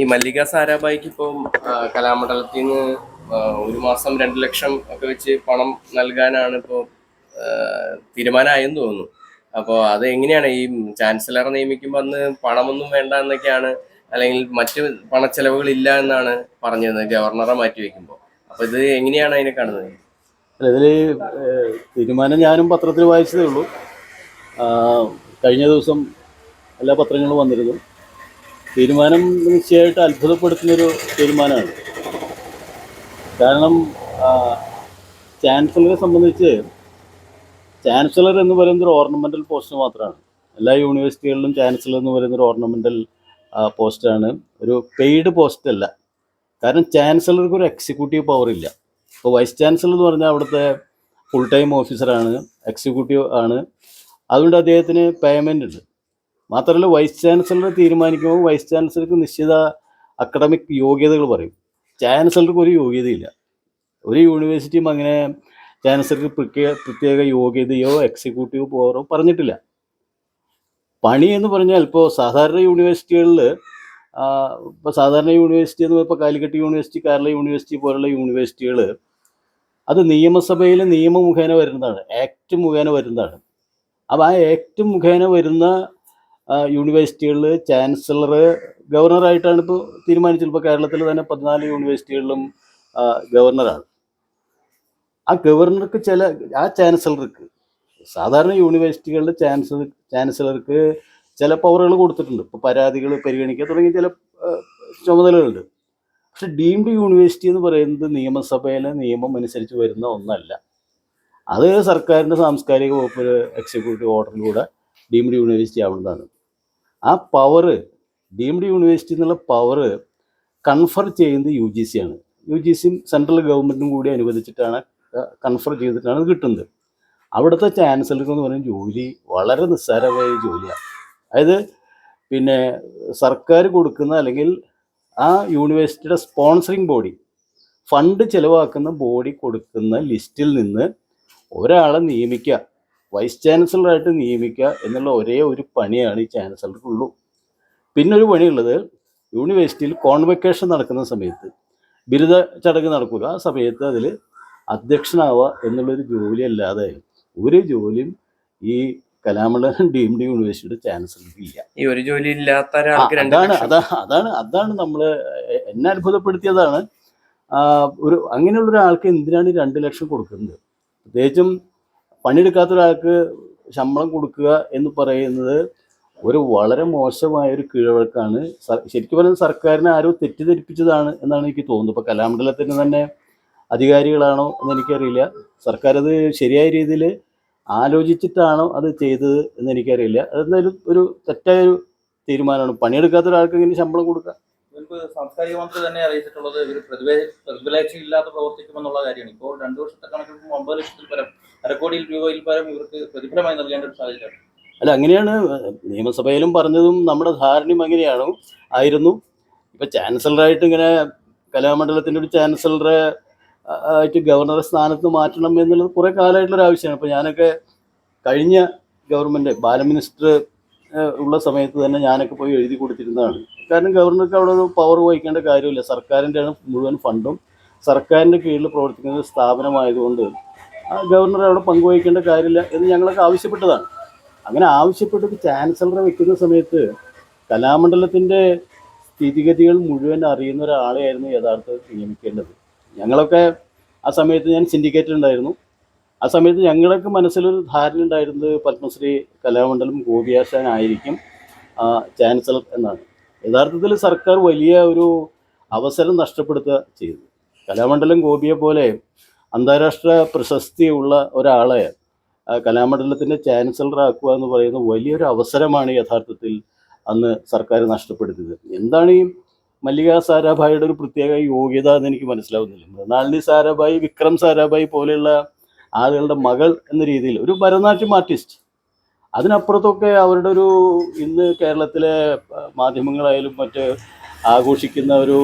ഈ മല്ലിക സാരാഭായിക്ക് ഇപ്പം കലാമണ്ഡലത്തിൽ നിന്ന് ഒരു മാസം രണ്ട് ലക്ഷം ഒക്കെ വെച്ച് പണം നൽകാനാണ് ഇപ്പോൾ തീരുമാനമായെന്ന് തോന്നുന്നു. അപ്പോൾ അത് എങ്ങനെയാണ് ഈ ചാൻസലർ നിയമിക്കുമ്പോൾ അന്ന് പണമൊന്നും വേണ്ട എന്നൊക്കെയാണ് അല്ലെങ്കിൽ മറ്റ് പണച്ചെലവുകൾ ഇല്ല എന്നാണ് പറഞ്ഞിരുന്നത് ഗവർണറെ മാറ്റി വെക്കുമ്പോൾ അപ്പോൾ ഇത് എങ്ങനെയാണ് അതിനെ കാണുന്നത്? ഇതിൽ തീരുമാനം ഞാനും പത്രത്തിൽ വായിച്ചതേ ഉള്ളൂ. കഴിഞ്ഞ ദിവസം എല്ലാ പത്രങ്ങളും വന്നിരുന്നു. തീരുമാനം നിശ്ചയമായിട്ട് അത്ഭുതപ്പെടുത്തുന്നൊരു തീരുമാനമാണ്. കാരണം ചാൻസലറെ സംബന്ധിച്ച് ചാൻസലർ എന്ന് പറയുന്ന ഒരു ഓർണമെന്റൽ പോസ്റ്റ് മാത്രമാണ്. എല്ലാ യൂണിവേഴ്സിറ്റികളിലും ചാൻസലർ എന്ന് പറയുന്ന ഒരു ഓർണമെന്റൽ പോസ്റ്റാണ്. ഒരു പെയ്ഡ് പോസ്റ്റ് അല്ല കാരണം ചാൻസലർക്ക് ഒരു എക്സിക്യൂട്ടീവ് പവർ ഇല്ല. ഇപ്പോൾ വൈസ് ചാൻസലർ എന്ന് പറഞ്ഞാൽ അവിടുത്തെ ഫുൾ ടൈം ഓഫീസറാണ് എക്സിക്യൂട്ടീവ് ആണ്. അതുകൊണ്ട് അദ്ദേഹത്തിന് പേയ്മെന്റ് ഉണ്ട്. മാത്രമല്ല വൈസ് ചാൻസലർ തീരുമാനിക്കുമ്പോൾ വൈസ് ചാൻസലർക്ക് നിശ്ചിത അക്കഡമിക് യോഗ്യതകൾ പറയും. ചാൻസലർക്ക് ഒരു യോഗ്യതയില്ല. ഒരു യൂണിവേഴ്സിറ്റിയും അങ്ങനെ ചാൻസലർക്ക് പ്രത്യേക പ്രത്യേക യോഗ്യതയോ എക്സിക്യൂട്ടീവ് പവറോ പറഞ്ഞിട്ടില്ല. പണി എന്ന് പറഞ്ഞാൽ ഇപ്പോൾ സാധാരണ യൂണിവേഴ്സിറ്റികളിൽ ഇപ്പോൾ സാധാരണ യൂണിവേഴ്സിറ്റി എന്ന് ഇപ്പോൾ കാലിക്കറ്റ് യൂണിവേഴ്സിറ്റി കേരള യൂണിവേഴ്സിറ്റി പോലുള്ള യൂണിവേഴ്സിറ്റികൾ അത് നിയമസഭയിൽ നിയമം മുഖേന വരുന്നതാണ്. ആക്ട് മുഖേന വരുന്നതാണ്. അപ്പോൾ ആ ആക്ട് മുഖേന വരുന്ന യൂണിവേഴ്സിറ്റികളിൽ ചാൻസലർ ഗവർണറായിട്ടാണ് ഇപ്പോൾ തീരുമാനിച്ചത്. ഇപ്പോൾ കേരളത്തിൽ തന്നെ പതിനാല് യൂണിവേഴ്സിറ്റികളിലും ഗവർണറാണ് ആ ഗവർണർക്ക് ചില ആ ചാൻസലർക്ക് സാധാരണ യൂണിവേഴ്സിറ്റികളിൽ ചാൻസലർ ചാൻസലർക്ക് ചില പവറുകൾ കൊടുത്തിട്ടുണ്ട്. ഇപ്പോൾ പരാതികൾ പരിഗണിക്കുക തുടങ്ങിയ ചില ചുമതലകളുണ്ട്. പക്ഷെ ഡീംഡ് യൂണിവേഴ്സിറ്റി എന്ന് പറയുന്നത് നിയമസഭയിലെ നിയമം അനുസരിച്ച് വരുന്ന ഒന്നല്ല. അത് സർക്കാരിന്റെ സാംസ്കാരിക വകുപ്പ് എക്സിക്യൂട്ടീവ് ഓർഡറിലൂടെ ഡീംഡ് യൂണിവേഴ്സിറ്റി ആവുന്നതാണ്. ആ പവറ് ഡീംഡ് യൂണിവേഴ്സിറ്റി എന്നുള്ള പവറ് കൺഫർ ചെയ്യുന്നത് യു ജി സി ആണ്. യു ജി സിയും സെൻട്രൽ ഗവൺമെന്റും കൂടി അനുവദിച്ചിട്ടാണ് കൺഫർ ചെയ്തിട്ടാണ് കിട്ടുന്നത്. അവിടുത്തെ ചാൻസലർക്ക് എന്ന് പറയുന്ന ജോലി വളരെ നിസ്സാരമായ ജോലിയാണ് അതായത് പിന്നെ സർക്കാർ കൊടുക്കുന്ന അല്ലെങ്കിൽ ആ യൂണിവേഴ്സിറ്റിയുടെ സ്പോൺസറിങ് ബോഡി ഫണ്ട് ചിലവാക്കുന്ന ബോഡി കൊടുക്കുന്ന ലിസ്റ്റിൽ നിന്ന് ഒരാളെ നിയമിക്കുക. വൈസ് ചാൻസലറായിട്ട് നിയമിക്കുക എന്നുള്ള ഒരേ ഒരു പണിയാണ് ഈ ചാൻസലർക്കുള്ളൂ പിന്നെ ഒരു പണിയുള്ളത് യൂണിവേഴ്സിറ്റിയിൽ കോൺവെക്കേഷൻ നടക്കുന്ന സമയത്ത് ബിരുദ ചടങ്ങ് നടക്കില്ല ആ സമയത്ത് അതിൽ അധ്യക്ഷനാവുക എന്നുള്ളൊരു ജോലി അല്ലാതെ ഒരു ജോലിയും ഈ കലാമണ്ഡലം ഡീംഡ് യൂണിവേഴ്സിറ്റിയുടെ ചാൻസലർക്ക് ഇല്ല. ഈ ഒരു ജോലി ഇല്ലാത്ത അതാണ് അതാ അതാണ് അതാണ് നമ്മൾ എന്നെ അത്ഭുതപ്പെടുത്തിയതാണ്. ഒരു അങ്ങനെയുള്ള ഒരാൾക്ക് എന്തിനാണ് രണ്ട് ലക്ഷം കൊടുക്കുന്നത്? പ്രത്യേകിച്ചും പണിയെടുക്കാത്ത ഒരാൾക്ക് ശമ്പളം കൊടുക്കുക എന്ന് പറയുന്നത് ഒരു വളരെ മോശമായ ഒരു കീഴ്വഴക്കാണ്. ശരിക്കും പറഞ്ഞാൽ സർക്കാരിനെ ആരോ തെറ്റിദ്ധരിപ്പിച്ചതാണ് എന്നാണ് എനിക്ക് തോന്നുന്നത്. ഇപ്പോൾ കലാമണ്ഡലത്തിന് തന്നെ അധികാരികളാണോ എന്ന് എനിക്കറിയില്ല. സർക്കാർ അത് ശരിയായ രീതിയിൽ ആലോചിച്ചിട്ടാണോ അത് ചെയ്തത് എന്ന് എനിക്കറിയില്ല. അതെന്തായാലും ഒരു തെറ്റായ ഒരു തീരുമാനമാണ്. പണിയെടുക്കാത്ത ഒരാൾക്ക് ഇങ്ങനെ ശമ്പളം കൊടുക്കുക മുൻപ് സാംസ്കാരിക മന്ത്രി തന്നെ അറിയിച്ചിട്ടുള്ളത് ഇവർ പ്രതിഫലേച്ഛയില്ലാതെ പ്രവർത്തിക്കുമെന്നുള്ള കാര്യമാണ്. ഇപ്പോൾ രണ്ടു വർഷത്തെ കണക്കെടുക്കുമ്പോൾ ഒമ്പത് ലക്ഷത്തിൽ പരം അരക്കോടിയിൽ രൂപയിൽ പരം ഇവർക്ക് പ്രതിഫലമായി നൽകേണ്ട ഒരു സാഹചര്യമാണ്. അല്ല അങ്ങനെയാണ് നിയമസഭയിലും പറഞ്ഞതും നമ്മുടെ ധാരണയും അങ്ങനെയാണ്. ആയിരുന്നു. ഇപ്പൊ ചാൻസലറായിട്ട് ഇങ്ങനെ കലാമണ്ഡലത്തിന്റെ ഒരു ചാൻസലറെ ആയിട്ട് ഗവർണറെ സ്ഥാനത്ത് മാറ്റണം എന്നുള്ളത് കുറെ കാലമായിട്ടുള്ള ഒരു ആവശ്യമാണ്. ഇപ്പൊ ഞാനൊക്കെ കഴിഞ്ഞ ഗവൺമെന്റ് ബാലമിനിസ്റ്റർ ഉള്ള സമയത്ത് തന്നെ ഞാനൊക്കെ പോയി എഴുതി കൊടുത്തിരുന്നതാണ്. കാരണം ഗവർണർക്ക് അവിടെ ഒരു പവർ വഹിക്കേണ്ട കാര്യമില്ല. സർക്കാരിന്റെ ആണ് മുഴുവൻ ഫണ്ടും സർക്കാരിന്റെ കീഴിൽ പ്രവർത്തിക്കുന്ന സ്ഥാപനമായതുകൊണ്ട് ഗവർണർ അവിടെ പങ്കുവഹിക്കേണ്ട കാര്യമില്ല എന്ന് ഞങ്ങളൊക്കെ ആവശ്യപ്പെട്ടതാണ്. അങ്ങനെ ആവശ്യപ്പെട്ടിട്ട് ചാൻസലറെ വെക്കുന്ന സമയത്ത് കലാമണ്ഡലത്തിന്റെ സ്ഥിതിഗതികൾ മുഴുവൻ അറിയുന്ന ഒരാളെയായിരുന്നു യഥാർത്ഥത്തിൽ നിയമിക്കേണ്ടത്. ഞങ്ങളൊക്കെ ആ സമയത്ത് ഞാൻ സിൻഡിക്കേറ്റ് ഉണ്ടായിരുന്നു. ആ സമയത്ത് ഞങ്ങളൊക്കെ മനസ്സിലൊരു ധാരണ ഉണ്ടായിരുന്നത് പത്മശ്രീ കലാമണ്ഡലം ആ, ചാൻസലർ എന്നാണ്. യഥാർത്ഥത്തിൽ സർക്കാർ വലിയ ഒരു അവസരം നഷ്ടപ്പെടുത്തുക ചെയ്തു. കലാമണ്ഡലം ഗോപിയെ പോലെ അന്താരാഷ്ട്ര പ്രശസ്തിയുള്ള ഒരാളെ കലാമണ്ഡലത്തിന്റെ ചാൻസലർ ആക്കുക എന്ന് പറയുന്ന വലിയൊരു അവസരമാണ് യഥാർത്ഥത്തിൽ അന്ന് സർക്കാർ നഷ്ടപ്പെടുത്തിയത്. എന്താണ് ഈ മല്ലിക സാരാഭായിയുടെ ഒരു പ്രത്യേക യോഗ്യത എന്ന് എനിക്ക് മനസ്സിലാവുന്നില്ല. മൃണാളിനി സാരാഭായി വിക്രം സാരാഭായി പോലെയുള്ള ആളുകളുടെ മകൾ എന്ന രീതിയിൽ ഒരു ഭരതനാട്യം ആർട്ടിസ്റ്റ് അതിനപ്പുറത്തൊക്കെ അവരുടെ ഒരു ഇന്ന് കേരളത്തിലെ മാധ്യമങ്ങളായാലും മറ്റ് ആഘോഷിക്കുന്ന ഒരു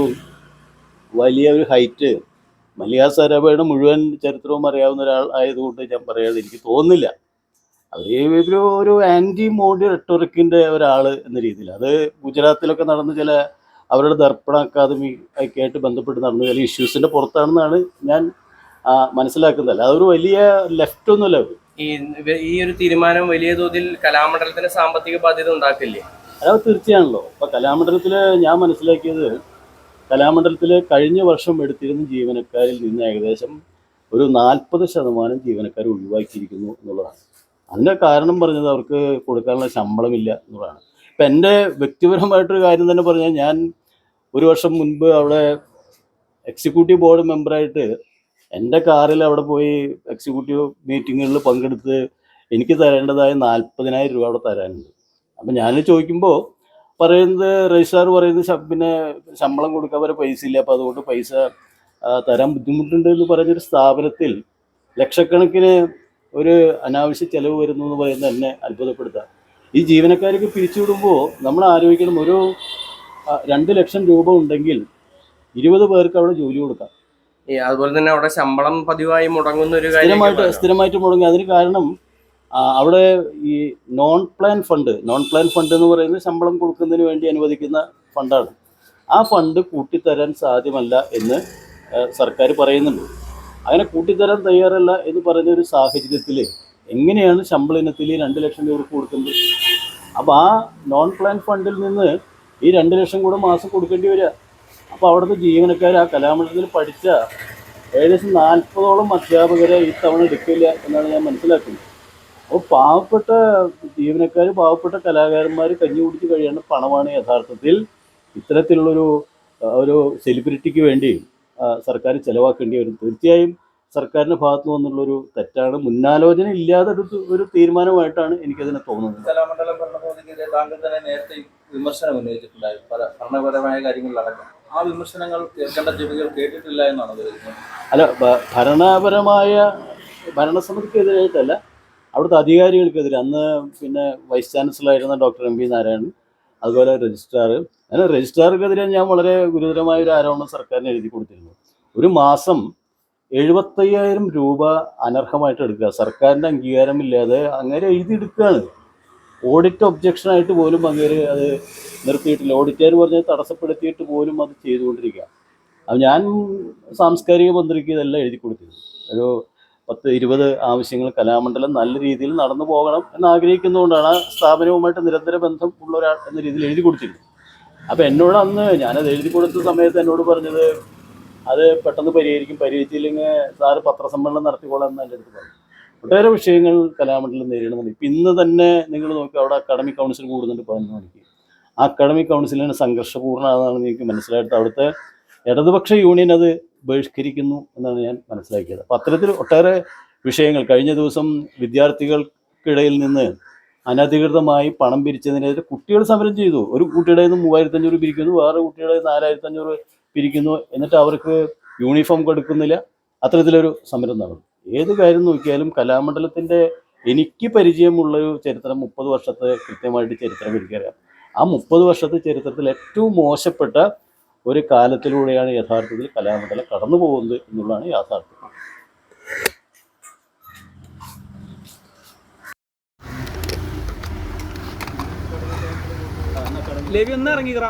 വലിയ ഒരു ഹൈറ്റ് മല്ലിക സരാബയുടെ മുഴുവൻ ചരിത്രവും അറിയാവുന്ന ഒരാൾ ആയതുകൊണ്ട് ഞാൻ പറയാതെ എനിക്ക് തോന്നുന്നില്ല. അവർ ഒരു ഒരു ആന്റി മോഡി റെട്ടോറിക്കിന്റെ ഒരാൾ എന്ന രീതിയിൽ. അത് ഗുജറാത്തിലൊക്കെ നടന്ന ചില അവരുടെ ദർപ്പണ അക്കാദമി ഒക്കെ ആയിട്ട് ബന്ധപ്പെട്ട് നടന്ന ചില ഇഷ്യൂസിന്റെ പുറത്താണെന്നാണ് ഞാൻ മനസ്സിലാക്കുന്നത്. മനസ്സിലാക്കുന്നത് അതൊരു വലിയ ലെഫ്റ്റ് ഒന്നുമല്ല അവർ ഈ ഈ ഒരു തീരുമാനം വലിയ തോതിൽ കലാമണ്ഡലത്തിന് സാമ്പത്തിക ബാധ്യത ഉണ്ടാക്കില്ലേ? അത് തീർച്ചയാണല്ലോ. ഇപ്പൊ കലാമണ്ഡലത്തിൽ ഞാൻ മനസ്സിലാക്കിയത് കലാമണ്ഡലത്തിൽ കഴിഞ്ഞ വർഷം എടുത്തിരുന്ന ജീവനക്കാരിൽ നിന്ന് ഏകദേശം ഒരു നാൽപ്പത് ശതമാനം ജീവനക്കാർ ഒഴിവാക്കിയിരിക്കുന്നു എന്നുള്ളതാണ്. അതിന്റെ കാരണം പറഞ്ഞത് അവർക്ക് കൊടുക്കാനുള്ള ശമ്പളമില്ല എന്നുള്ളതാണ്. ഇപ്പം എന്റെ വ്യക്തിപരമായിട്ടൊരു കാര്യം തന്നെ പറഞ്ഞാൽ ഞാൻ ഒരു വർഷം മുൻപ് അവിടെ എക്സിക്യൂട്ടീവ് ബോർഡ് മെമ്പറായിട്ട് എന്റെ കാറിൽ അവിടെ പോയി എക്സിക്യൂട്ടീവ് മീറ്റിങ്ങുകളിൽ പങ്കെടുത്ത് എനിക്ക് തരേണ്ടതായ നാൽപ്പതിനായിരം രൂപ അവിടെ തരാനുണ്ട്. അപ്പം ഞാൻ ചോദിക്കുമ്പോൾ പറയുന്നത് രജിസ്ട്രാർ പറയുന്നത് പിന്നെ ശമ്പളം കൊടുക്കാൻ വരെ പൈസ ഇല്ല. അപ്പോൾ അതുകൊണ്ട് പൈസ തരാൻ ബുദ്ധിമുട്ടുണ്ട് എന്ന് പറയുന്നൊരു സ്ഥാപനത്തിൽ ലക്ഷക്കണക്കിന് ഒരു അനാവശ്യ ചെലവ് വരുന്നു എന്ന് പറയുന്നത് എന്നെ അത്ഭുതപ്പെടുത്താം. ഈ ജീവനക്കാർക്ക് പിരിച്ചുവിടുമ്പോൾ നമ്മൾ ആലോചിക്കണം ഒരു രണ്ട് ലക്ഷം രൂപ ഉണ്ടെങ്കിൽ ഇരുപത് പേർക്ക് അവിടെ ജോലി കൊടുക്കാം. ഈ അതുപോലെ തന്നെ അവിടെ ശമ്പളം പതിവായി മുടങ്ങുന്ന ഒരു കാര്യമായിട്ട് സ്ഥിരമായിട്ട് മുടങ്ങി അതിന് കാരണം അവിടെ ഈ non plan fund non plan fund എന്ന് പറയുന്നത് ശമ്പളം കൊടുക്കുന്നതിന് വേണ്ടി അനുവദിക്കുന്ന ഫണ്ടാണ്. ആ ഫണ്ട് കൂട്ടിത്തരാൻ സാധ്യമല്ല എന്ന് സർക്കാർ പറയുന്നുണ്ട്. അങ്ങനെ കൂട്ടിത്തരാൻ തയ്യാറല്ല എന്ന് പറയുന്ന ഒരു സാഹചര്യത്തിൽ എങ്ങനെയാണ് ശമ്പള ഇനത്തിൽ ഈ രണ്ട് ലക്ഷം രൂപ കൊടുക്കുന്നത്? അപ്പോൾ ആ നോൺ പ്ലാൻ ഫണ്ടിൽ നിന്ന് ഈ രണ്ട് ലക്ഷം കൂടെ മാസം കൊടുക്കേണ്ടി വരിക. അപ്പോൾ അവിടുത്തെ ജീവനക്കാർ ആ കലാമണ്ഡലത്തിൽ പഠിച്ച ഏകദേശം നാൽപ്പതോളം അധ്യാപകരെ ഈ തവണ എടുക്കില്ല എന്നാണ് ഞാൻ മനസ്സിലാക്കുന്നത്. അപ്പോൾ പാവപ്പെട്ട ജീവനക്കാർ പാവപ്പെട്ട കലാകാരന്മാർ കഞ്ഞി കുടിച്ച് കഴിയേണ്ട പണമാണ് യഥാർത്ഥത്തിൽ ഇത്തരത്തിലുള്ളൊരു ഒരു സെലിബ്രിറ്റിക്ക് വേണ്ടി സർക്കാർ ചിലവാക്കേണ്ടി വരും. തീർച്ചയായും സർക്കാരിന്റെ ഭാഗത്തു നിന്നുള്ളൊരു തെറ്റാണ്. മുന്നാലോചന ഇല്ലാതെ ഒരു ഒരു തീരുമാനമായിട്ടാണ് എനിക്കതിനെ തോന്നുന്നത്. കലാമണ്ഡലം ഭരണസമിതിക്കെതിരെ താങ്കൾ തന്നെ നേരത്തെ വിമർശനം ഉന്നയിച്ചിട്ടുണ്ടായിരുന്നു. പല ഭരണപരമായ കാര്യങ്ങളിലടക്കം. ആ വിമർശനങ്ങൾ കേൾക്കേണ്ട ചെവികൾ കേട്ടിട്ടില്ല എന്നാണ് അല്ല ഭരണപരമായ ഭരണസമിതിക്കെതിരായിട്ടല്ല അവിടുത്തെ അധികാരികൾക്കെതിരെ. അന്ന് പിന്നെ വൈസ് ചാൻസലറായിരുന്ന ഡോക്ടർ എം പി നാരായണൻ അതുപോലെ രജിസ്ട്രാർ. അങ്ങനെ രജിസ്ട്രാർക്കെതിരെ ഞാൻ വളരെ ഗുരുതരമായ ഒരു ആരോപണം സർക്കാരിന് എഴുതി കൊടുത്തിരുന്നു. ഒരു മാസം എഴുപത്തയ്യായിരം രൂപ അനർഹമായിട്ട് എടുക്കുക. സർക്കാരിന്റെ അംഗീകാരമില്ലാതെ അങ്ങനെ എഴുതിയെടുക്കുകയാണ്. ഓഡിറ്റ് ഒബ്ജക്ഷനായിട്ട് പോലും അങ്ങേര് അത് നിർത്തിയിട്ടില്ല. ഓഡിറ്റുകാർ പറഞ്ഞത് തടസ്സപ്പെടുത്തിയിട്ട് പോലും അത് ചെയ്തുകൊണ്ടിരിക്കുക. അപ്പം ഞാൻ സാംസ്കാരിക മന്ത്രിക്ക് ഇതെല്ലാം എഴുതി കൊടുത്തിരുന്നു. ഒരു പത്ത് ഇരുപത് ആവശ്യങ്ങൾ കലാമണ്ഡലം നല്ല രീതിയിൽ നടന്നു പോകണം എന്ന് ആഗ്രഹിക്കുന്നതുകൊണ്ടാണ് ആ സ്ഥാപനവുമായിട്ട് നിരന്തര ബന്ധം ഉള്ള ഒരാൾ എന്ന രീതിയിൽ എഴുതി കൊടുത്തിരുന്നു അപ്പോൾ എന്നോട് അന്ന് ഞാനത് എഴുതി കൊടുത്ത സമയത്ത് എന്നോട് പറഞ്ഞത് അത് പെട്ടെന്ന് പരിഹരിക്കും പരിഹരിച്ചില്ലെങ്കിൽ സാറ് പത്രസമ്മേളനം നടത്തിക്കോളാം എന്ന് എന്റെ അടുത്ത് പറഞ്ഞു ഒട്ടേറെ വിഷയങ്ങൾ കലാമണ്ഡലം നേരിടുന്നുണ്ട്. ഇപ്പം ഇന്ന് തന്നെ നിങ്ങൾ നോക്കി അവിടെ അക്കാഡമിക് കൗൺസിൽ കൂടുന്നുണ്ട് പതിനൊന്ന് മണിക്ക്. ആ അക്കാഡമിക് കൗൺസിലിന് സംഘർഷപൂർണമാണെന്നാണ് എനിക്ക് മനസ്സിലായിട്ട് അവിടുത്തെ ഇടതുപക്ഷ യൂണിയൻ അത് ബഹിഷ്കരിക്കുന്നു എന്നാണ് ഞാൻ മനസ്സിലാക്കിയത്. അപ്പം അത്തരത്തിൽ ഒട്ടേറെ വിഷയങ്ങൾ കഴിഞ്ഞ ദിവസം വിദ്യാർത്ഥികൾക്കിടയിൽ നിന്ന് അനധികൃതമായി പണം പിരിച്ചതിനെതിരെ കുട്ടികൾ സമരം ചെയ്തു. ഒരു കുട്ടിയുടെ നിന്ന് മൂവായിരത്തി അഞ്ഞൂറ് പിരിക്കുന്നു വേറെ കുട്ടിയുടെ നാലായിരത്തി അഞ്ഞൂറ് പിരിക്കുന്നു. എന്നിട്ട് അവർക്ക് യൂണിഫോം കൊടുക്കുന്നില്ല. അത്തരത്തിലൊരു സമരം നടന്നു. ഏത് കാര്യം നോക്കിയാലും കലാമണ്ഡലത്തിന്റെ എനിക്ക് പരിചയമുള്ള ഒരു ചരിത്രം മുപ്പത് വർഷത്തെ കൃത്യമായിട്ട് ചരിത്രം എനിക്കറിയാം. ആ മുപ്പത് വർഷത്തെ ചരിത്രത്തിൽ ഏറ്റവും മോശപ്പെട്ട ഒരു കാലത്തിലൂടെയാണ് യഥാർത്ഥത്തിൽ കലാമണ്ഡലം കടന്നു പോകുന്നത് എന്നുള്ളതാണ് യാഥാർത്ഥ്യം. ലേവി ഒന്ന് ഇറങ്ങിക്കറ.